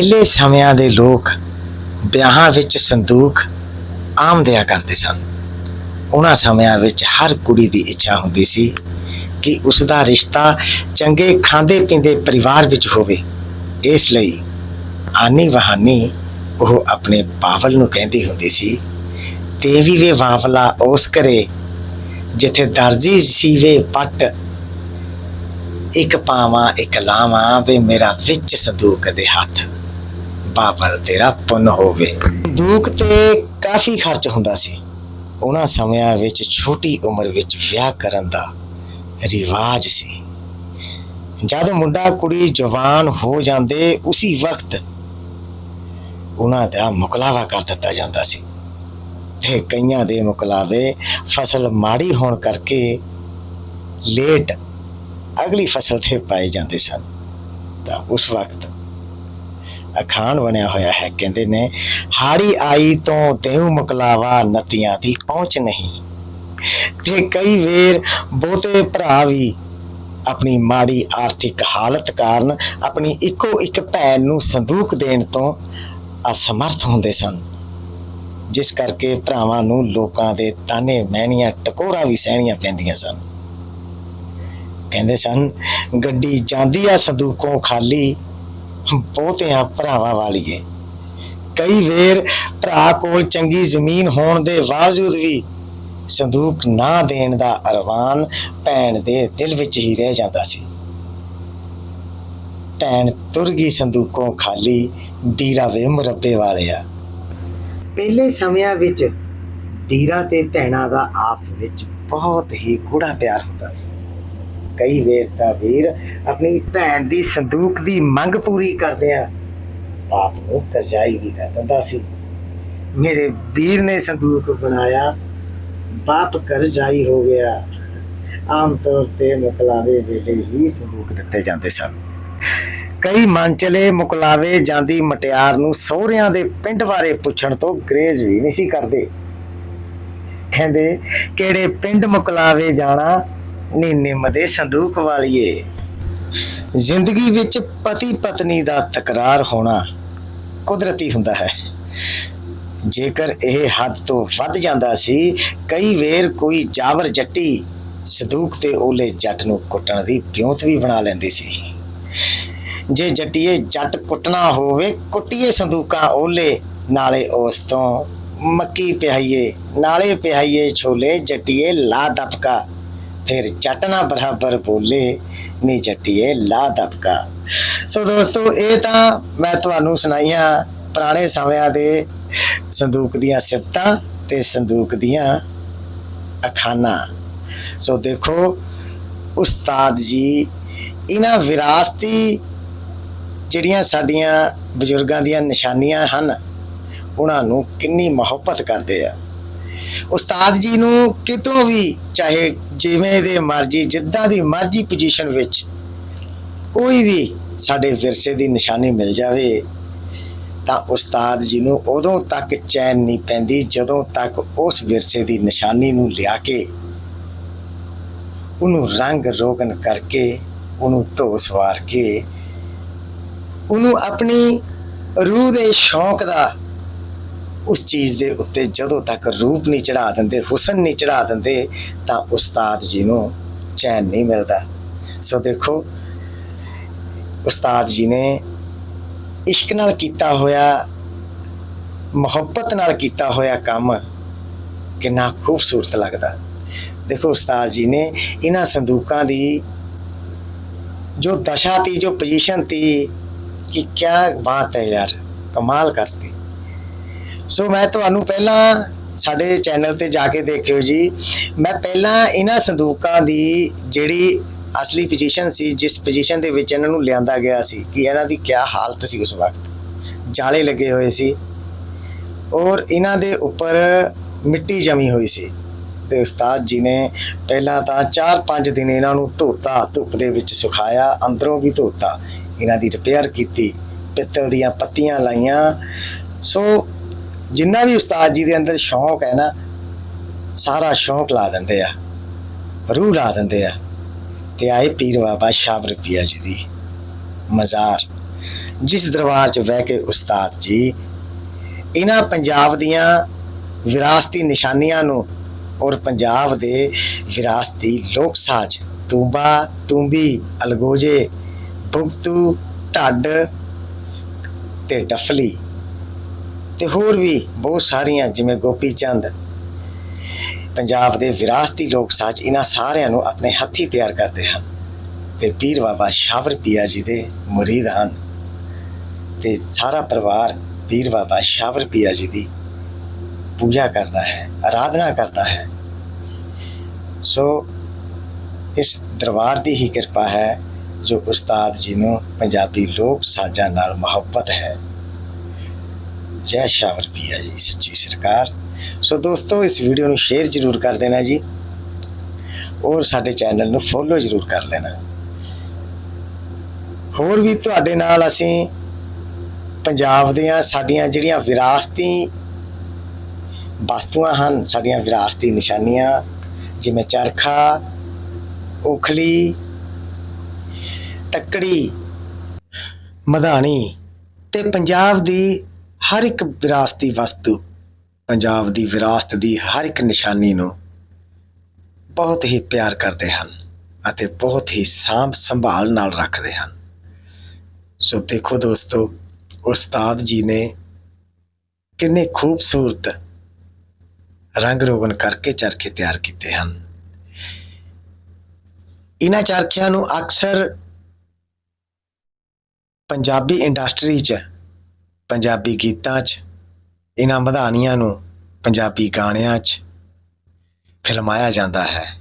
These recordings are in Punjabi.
ਪਹਿਲੇ ਸਮਿਆਂ ਦੇ ਲੋਕ ਵਿਆਹਾਂ ਵਿੱਚ ਸੰਦੂਕ ਆਮ ਦਿਆ ਕਰਦੇ ਸਨ। ਉਹਨਾਂ ਸਮਿਆਂ ਵਿੱਚ ਹਰ ਕੁੜੀ ਦੀ ਇੱਛਾ ਹੁੰਦੀ ਸੀ ਕਿ ਉਸ ਦਾ ਰਿਸ਼ਤਾ ਚੰਗੇ ਖਾਂਦੇ ਪੀਂਦੇ ਪਰਿਵਾਰ ਵਿੱਚ ਹੋਵੇ। ਇਸ ਲਈ ਆਨੀ ਵਹਾਨੀ ਉਹ ਆਪਣੇ ਬਾਵਲ ਨੂੰ ਕਹਿੰਦੀ ਹੁੰਦੀ ਸੀ ਤੇ ਵੀ ਵੇ ਵਾਵਲਾ ਉਸ ਕਰੇ ਜਿੱਥੇ ਦਰਜੀ ਸੀਵੇ ਪੱਟ। ਇੱਕ ਪਾਵਾਂ, ਇੱਕ ਲਾਵਾਂ, ਵੇ ਮੇਰਾ ਵਿੱਚ ਸੰਦੂਕ ਦੇ ਹੱਥ। ਬਾਬਲ ਤੇਰਾ ਪੁੰਨ ਹੋਵੇ। ਸੰਦੂਕ ਤੇ ਕਾਫੀ ਖਰਚ ਹੁੰਦਾ ਸੀ। ਉਹਨਾਂ ਸਮਿਆਂ ਵਿੱਚ ਛੋਟੀ ਉਮਰ ਵਿੱਚ ਵਿਆਹ ਕਰਨ ਦਾ ਰਿਵਾਜ ਸੀ। ਜਦ ਮੁੰਡਾ ਕੁੜੀ ਜਵਾਨ ਹੋ ਜਾਂਦੇ, ਉਸੇ ਵਕਤ ਉਹਨਾਂ ਦਾ ਮੁਕਲਾਵਾ ਕਰ ਦਿੱਤਾ ਜਾਂਦਾ ਸੀ। ਤੇ ਕਈਆਂ ਦੇ ਮੁਕਲਾਵੇ ਫਸਲ ਮਾੜੀ ਹੋਣ ਕਰਕੇ ਲੇਟ ਅਗਲੀ ਫਸਲ ਤੇ ਪਾਏ ਜਾਂਦੇ ਸਨ। ਤਾਂ ਉਸ ਵਕਤ ਅਖਾਣ ਬਣਿਆ ਹੋਇਆ ਹੈ। ਕਹਿੰਦੇ ਨੇ, ਹਾੜੀ ਆਈ ਤੋਂ ਦੇਉ ਮੁਕਲਾਵਾ ਨਤੀਆਂ ਦੀ ਪਹੁੰਚ ਨਹੀਂ। ਤੇ ਕਈ ਵੇਰ ਬਹੁਤੇ ਭਰਾ ਵੀ ਆਪਣੀ ਮਾੜੀ ਆਰਥਿਕ ਹਾਲਤ ਕਾਰਨ ਆਪਣੀ ਇੱਕੋ ਇੱਕ ਭੈਣ ਨੂੰ ਸੰਦੂਕ ਦੇਣ ਤੋਂ ਅਸਮਰਥ ਹੁੰਦੇ ਸਨ। ਜਿਸ ਕਰਕੇ ਭਰਾਵਾਂ ਨੂੰ ਲੋਕਾਂ ਦੇ ਤਾਨੇ ਮਹਿਣੀਆਂ, ਟਕੋਰਾਂ ਵੀ ਸਹਿਣੀਆਂ ਪੈਂਦੀਆਂ ਸਨ। ਕਹਿੰਦੇ ਸਨ, ਗੱਡੀ ਜਾਂਦੀ ਆ ਸੰਦੂਕੋਂ ਖਾਲੀ ਬਹੁਤਿਆਂ ਭਰਾਵਾਂ ਵਾਲੀਏ। ਕਈ ਵੇਰ ਭਰਾ ਕੋਲ ਚੰਗੀ ਜ਼ਮੀਨ ਹੋਣ ਦੇ ਬਾਵਜੂਦ ਵੀ ਸੰਦੂਕ ਨਾ ਦੇਣ ਦਾ ਅਰਮਾਨ ਭੈਣ ਦੇ ਦਿਲ ਵਿੱਚ ਹੀ ਰਹਿ ਜਾਂਦਾ ਸੀ। ਭੈਣ ਤੁਰ ਗਈ ਸੰਦੂਕੋਂ ਖਾਲੀ ਵੀਰਾ ਵੇ ਮੁਰੱਬੇ ਵਾਲਿਆ। ਪਹਿਲੇ ਸਮਿਆਂ ਵਿੱਚ ਵੀਰਾ ਤੇ ਭੈਣਾਂ ਦਾ ਆਪਸ ਵਿੱਚ ਬਹੁਤ ਹੀ ਗੂੜਾ ਪਿਆਰ ਹੁੰਦਾ ਸੀ। ਕਈ ਵੇਰ ਤਾਂ ਵੀਰ ਆਪਣੀ ਭੈਣ ਦੀ ਸੰਦੂਕ ਦੀ ਮੰਗ ਪੂਰੀ ਕਰਦਿਆਂ ਬਾਪ ਨੂੰ ਕਰਜ਼ਾਈ ਵੀ ਕਰ ਦਿੰਦਾ ਸੀ। ਮੇਰੇ ਵੀਰ ਨੇ ਸੰਦੂਕ ਬਣਾਇਆ। ਬਾਪ ਕਰਜ਼ਾਈ ਹੋ ਗਿਆ। ਆਮ ਤੌਰ ਤੇ ਮੁਕਲਾਵੇ ਵੇਲੇ ਹੀ ਸੰਦੂਕ ਦਿੱਤੇ ਜਾਂਦੇ ਸਨ। ਕਈ ਮਨਚਲੇ ਮੁਕਲਾਵੇ ਜਾਂਦੀ ਮਟਿਆਰ ਨੂੰ ਸਹੁਰਿਆਂ ਦੇ ਪਿੰਡ ਬਾਰੇ ਪੁੱਛਣ ਤੋਂ ਗਰੇਜ਼ ਵੀ ਨਹੀਂ ਸੀ ਕਰਦੇ। ਕਹਿੰਦੇ, ਕਿਹੜੇ ਪਿੰਡ ਮੁਕਲਾਵੇ ਜਾਣਾ? ਨੀ ਨਿੰਮ ਦੇ ਸੰਦੂਕ ਵਾਲੀਏ। ਜ਼ਿੰਦਗੀ ਵਿੱਚ ਪਤੀ ਪਤਨੀ ਦਾ ਤਕਰਾਰ ਹੋਣਾ ਕੁਦਰਤੀ ਹੁੰਦਾ ਹੈ। ਜੇਕਰ ਇਹ ਹੱਦ ਤੋਂ ਵੱਧ ਜਾਂਦਾ ਸੀ, ਕਈ ਵੇਰ ਕੋਈ ਜਾਵਰ ਜੱਟੀ ਸੰਦੂਕ ਤੇ ਓਲੇ ਜੱਟ ਨੂੰ ਕੁੱਟਣ ਦੀ ਵਿਉਂਤ ਵੀ ਬਣਾ ਲੈਂਦੀ ਸੀ। ਜੇ ਜੱਟੀਏ ਜੱਟ ਕੁੱਟਣਾ ਹੋਵੇ, ਕੁੱਟੀਏ ਸੰਦੂਕਾਂ ਓਲੇ ਨਾਲੇ ਉਸ ਤੋਂ ਮੱਕੀ ਪਿਹਾਈਏ ਨਾਲੇ ਪਿਹਾਈਏ ਛੋਲੇ ਜੱਟੀਏ ਲਾ ਦਪਕਾ ਫਿਰ ਜੱਟ ਨਾ ਬਰਾਬਰ ਬੋਲੇ, ਨੀ ਜੱਟੀਏ ਲਾ ਦਬਕਾ। ਸੋ ਦੋਸਤੋ, ਇਹ ਤਾਂ ਮੈਂ ਤੁਹਾਨੂੰ ਸੁਣਾਈਆਂ ਪੁਰਾਣੇ ਸਮਿਆਂ ਦੇ ਸੰਦੂਕ ਦੀਆਂ ਸਿਫਤਾਂ ਤੇ ਸੰਦੂਕ ਦੀਆਂ ਅਖਾਨਾ ਸੋ ਦੇਖੋ, ਉਸਤਾਦ ਜੀ, ਇਹਨਾਂ ਵਿਰਾਸਤੀ ਜਿਹੜੀਆਂ ਸਾਡੀਆਂ ਬਜ਼ੁਰਗਾਂ ਦੀਆਂ ਨਿਸ਼ਾਨੀਆਂ ਹਨ, ਉਹਨਾਂ ਨੂੰ ਕਿੰਨੀ ਮੁਹੱਬਤ ਕਰਦੇ ਆ। ਉਸਤਾਦ ਜੀ ਨੂੰ ਕਿਤੋਂ ਵੀ, ਚਾਹੇ ਜਿਵੇਂ ਦੇ ਮਰਜ਼ੀ, ਜਿੱਦਾਂ ਦੀ ਮਰਜ਼ੀ ਪੋਜੀਸ਼ਨ ਵਿੱਚ ਕੋਈ ਵੀ ਸਾਡੇ ਵਿਰਸੇ ਦੀ ਨਿਸ਼ਾਨੀ ਮਿਲ ਜਾਵੇ, ਤਾਂ ਉਸਤਾਦ ਜੀ ਨੂੰ ਉਦੋਂ ਤੱਕ ਚੈਨ ਨਹੀਂ ਪੈਂਦੀ ਜਦੋਂ ਤੱਕ ਉਸ ਵਿਰਸੇ ਦੀ ਨਿਸ਼ਾਨੀ ਨੂੰ ਲਿਆ ਕੇ ਉਹਨੂੰ ਰੰਗ ਰੋਗਨ ਕਰਕੇ, ਉਹਨੂੰ ਧੋ ਸਵਾਰ ਕੇ, ਉਹਨੂੰ ਆਪਣੀ ਰੂਹ ਦੇ ਸ਼ੌਂਕ ਦਾ ਉਸ ਚੀਜ਼ ਦੇ ਉੱਤੇ ਜਦੋਂ ਤੱਕ ਰੂਪ ਨਹੀਂ ਚੜਾ ਦਿੰਦੇ, ਹੁਸਨ ਨਹੀਂ ਚੜਾ ਦਿੰਦੇ, ਤਾਂ ਉਸਤਾਦ ਜੀ ਨੂੰ ਚੈਨ ਨਹੀਂ ਮਿਲਦਾ। ਸੋ ਦੇਖੋ, ਉਸਤਾਦ ਜੀ ਨੇ ਇਸ਼ਕ ਨਾਲ ਕੀਤਾ ਹੋਇਆ, ਮੁਹੱਬਤ ਨਾਲ ਕੀਤਾ ਹੋਇਆ ਕੰਮ ਕਿੰਨਾ ਖੂਬਸੂਰਤ ਲੱਗਦਾ। ਦੇਖੋ, ਉਸਤਾਦ ਜੀ ਨੇ ਇਹਨਾਂ ਸੰਦੂਕਾਂ ਦੀ ਜੋ ਦਸ਼ਾ ਤੀ, ਜੋ ਪੋਜੀਸ਼ਨ ਤੀ, ਕਿ ਕਿਆ ਬਾਤ ਹੈ ਯਾਰ, ਕਮਾਲ ਕਰਤੀ। ਸੋ ਮੈਂ ਤੁਹਾਨੂੰ ਪਹਿਲਾਂ ਸਾਡੇ ਚੈਨਲ ਤੇ ਜਾ ਕੇ ਦੇਖਿਓ ਜੀ। ਮੈਂ ਪਹਿਲਾਂ ਇਹਨਾਂ ਸੰਦੂਕਾਂ ਦੀ ਜਿਹੜੀ ਅਸਲੀ ਪੋਜੀਸ਼ਨ ਸੀ, ਜਿਸ ਪੋਜੀਸ਼ਨ ਦੇ ਵਿੱਚ ਇਹਨਾਂ ਨੂੰ ਲਿਆਂਦਾ ਗਿਆ ਸੀ, ਕਿ ਇਹਨਾਂ ਦੀ ਕੀ ਹਾਲਤ ਸੀ ਉਸ ਵਕਤ। ਜਾਲੇ ਲੱਗੇ ਹੋਏ ਸੀ ਔਰ ਇਹਨਾਂ ਦੇ ਉੱਪਰ ਮਿੱਟੀ ਜਮੀ ਹੋਈ ਸੀ। ਤੇ ਉਸਤਾਦ ਜੀ ਨੇ ਪਹਿਲਾਂ ਤਾਂ 4-5 ਦਿਨ ਇਹਨਾਂ ਨੂੰ ਧੋਤਾ, ਧੁੱਪ ਦੇ ਵਿੱਚ ਸੁਖਾਇਆ, ਅੰਦਰੋਂ ਵੀ ਧੋਤਾ। ਇਹਨਾਂ ਦੀ ਰਿਪੇਅਰ ਕੀਤੀ, ਪਿੱਤਲ ਦੀਆਂ ਪੱਤੀਆਂ ਲਾਈਆਂ। ਸੋ ਜਿੰਨਾ ਵੀ ਉਸਤਾਦ ਜੀ ਦੇ ਅੰਦਰ ਸ਼ੌਂਕ ਹੈ ਨਾ, ਸਾਰਾ ਸ਼ੌਂਕ ਲਾ ਦਿੰਦੇ ਆ, ਰੂਹ ਲਾ ਦਿੰਦੇ ਆ। ਤੇ ਆਏ ਪੀਰ ਬਾਬਾ ਸ਼ਾਹ ਰੁਪਿਆ ਜੀ ਦੀ ਮਜ਼ਾਰ, ਜਿਸ ਦਰਬਾਰ 'ਚ ਬਹਿ ਕੇ ਉਸਤਾਦ ਜੀ, ਇਹਨਾਂ ਪੰਜਾਬ ਦੀਆਂ ਵਿਰਾਸਤੀ ਨਿਸ਼ਾਨੀਆਂ ਨੂੰ ਔਰ ਪੰਜਾਬ ਦੇ ਵਿਰਾਸਤੀ ਲੋਕ ਸਾਜ਼, ਤੂੰਬਾ, ਤੂੰਬੀ, ਅਲਗੋਜੇ ਬੁਗਤੂ ਢੱਡ ਤੇ ਡਫਲੀ ਤੇ ਹੋਰ ਵੀ ਬਹੁਤ ਸਾਰੀਆਂ, ਜਿਵੇਂ ਗੋਪੀ ਚੰਦ। ਪੰਜਾਬ ਦੇ ਵਿਰਾਸਤੀ ਲੋਕ ਸਾਜ਼ ਇਹਨਾਂ ਸਾਰਿਆਂ ਨੂੰ ਆਪਣੇ ਹੱਥੀ ਤਿਆਰ ਕਰਦੇ ਹਨ। ਤੇ ਪੀਰ ਬਾਬਾ ਸ਼ਾਵਰ ਪੀਆ ਜੀ ਦੇ ਮੁਰੀਦ ਹਨ। ਤੇ ਸਾਰਾ ਪਰਿਵਾਰ ਪੀਰ ਬਾਬਾ ਸ਼ਾਵਰ ਪੀਆ ਜੀ ਦੀ ਪੂਜਾ ਕਰਦਾ ਹੈ ਆਰਾਧਨਾ ਕਰਦਾ ਹੈ। ਸੋ ਇਸ ਦਰਬਾਰ ਦੀ ਹੀ ਕਿਰਪਾ ਹੈ, ਜੋ ਉਸਤਾਦ ਜੀ ਨੂੰ ਪੰਜਾਬੀ ਲੋਕ ਸਾਜ਼ਾਂ ਨਾਲ ਮੁਹੱਬਤ ਹੈ। ਜੈ ਸ਼ਾਵਰ ਪੀਆ ਜੀ ਸੱਚੀ ਸਰਕਾਰ। ਸੋ ਦੋਸਤੋ, ਇਸ ਵੀਡੀਓ ਨੂੰ ਸ਼ੇਅਰ ਜ਼ਰੂਰ ਕਰ ਦੇਣਾ ਜੀ। ਔਰ ਸਾਡੇ ਚੈਨਲ ਨੂੰ ਫੋਲੋ ਜ਼ਰੂਰ ਕਰ ਲੈਣਾ। ਹੋਰ ਵੀ ਤੁਹਾਡੇ ਨਾਲ ਅਸੀਂ ਪੰਜਾਬ ਦੀਆਂ ਸਾਡੀਆਂ ਜਿਹੜੀਆਂ ਵਿਰਾਸਤੀ ਵਸਤੂਆਂ ਹਨ, ਸਾਡੀਆਂ ਵਿਰਾਸਤੀ ਨਿਸ਼ਾਨੀਆਂ, ਜਿਵੇਂ ਚਰਖਾ, ਉਖਲੀ, ਤੱਕੜੀ, ਮਧਾਣੀ ਤੇ ਪੰਜਾਬ ਦੀ ਹਰ ਇੱਕ ਵਿਰਾਸਤੀ ਵਸਤੂ, ਪੰਜਾਬ ਦੀ ਵਿਰਾਸਤ ਦੀ ਹਰ ਇੱਕ ਨਿਸ਼ਾਨੀ ਨੂੰ ਬਹੁਤ ਹੀ ਪਿਆਰ ਕਰਦੇ ਹਨ ਅਤੇ ਬਹੁਤ ਹੀ ਸਾਂਭ ਸੰਭਾਲ ਨਾਲ ਰੱਖਦੇ ਹਨ। ਸੋ ਦੇਖੋ ਦੋਸਤੋ, ਉਸਤਾਦ ਜੀ ਨੇ ਕਿੰਨੇ ਖੂਬਸੂਰਤ ਰੰਗ ਰੋਗਨ ਕਰਕੇ ਚਰਖੇ ਤਿਆਰ ਕੀਤੇ ਹਨ। ਇਹਨਾਂ ਚਰਖਿਆਂ ਨੂੰ ਅਕਸਰ ਪੰਜਾਬੀ ਇੰਡਸਟਰੀ 'ਚ ਪੰਜਾਬੀ ਗੀਤਾਂ 'ਚ, ਇਹਨਾਂ ਮਧਾਨੀਆਂ ਨੂੰ ਪੰਜਾਬੀ ਗਾਣਿਆਂ 'ਚ ਫਿਲਮਾਇਆ ਜਾਂਦਾ ਹੈ।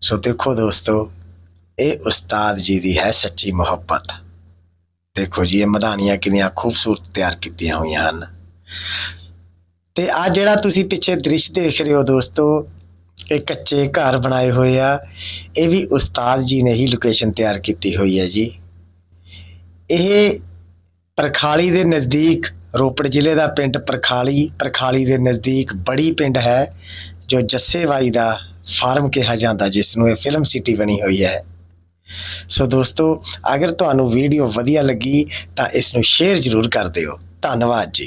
ਸੋ ਦੇਖੋ ਦੋਸਤੋ, ਇਹ ਉਸਤਾਦ ਜੀ ਦੀ ਹੈ ਸੱਚੀ ਮੁਹੱਬਤ। ਦੇਖੋ ਜੀ, ਇਹ ਮਧਾਨੀਆਂ ਕਿੰਨੀਆਂ ਖੂਬਸੂਰਤ ਤਿਆਰ ਕੀਤੀਆਂ ਹੋਈਆਂ ਹਨ। ਤੇ ਆ ਜਿਹੜਾ ਤੁਸੀਂ ਪਿੱਛੇ ਦ੍ਰਿਸ਼ ਦੇਖ ਰਹੇ ਹੋ ਦੋਸਤੋ, ਇਹ ਕੱਚੇ ਘਰ ਬਣਾਏ ਹੋਏ ਆ। ਇਹ ਵੀ ਉਸਤਾਦ ਜੀ ਨੇ ਹੀ ਲੋਕੇਸ਼ਨ ਤਿਆਰ ਕੀਤੀ ਹੋਈ ਹੈ ਜੀ। ਇਹ ਪਰਖਾਲੀ ਦੇ ਨਜ਼ਦੀਕ ਰੋਪੜ ਜ਼ਿਲ੍ਹੇ ਦਾ ਪਿੰਡ ਪਰਖਾਲੀ ਪਰਖਾਲੀ ਦੇ ਨਜ਼ਦੀਕ ਬੜੀ ਪਿੰਡ ਹੈ, ਜੋ ਜੱਸੇਵਾਈ ਦਾ ਫਾਰਮ ਕਿਹਾ ਜਾਂਦਾ ਜਿਸ ਨੂੰ ਇਹ ਫਿਲਮ ਸਿਟੀ ਬਣੀ ਹੋਈ ਹੈ। ਸੋ ਦੋਸਤੋ, ਅਗਰ ਤੁਹਾਨੂੰ ਵੀਡੀਓ ਵਧੀਆ ਲੱਗੀ, ਤਾਂ ਇਸ ਨੂੰ ਸ਼ੇਅਰ ਜ਼ਰੂਰ ਕਰ ਦਿਓ। ਧੰਨਵਾਦ ਜੀ।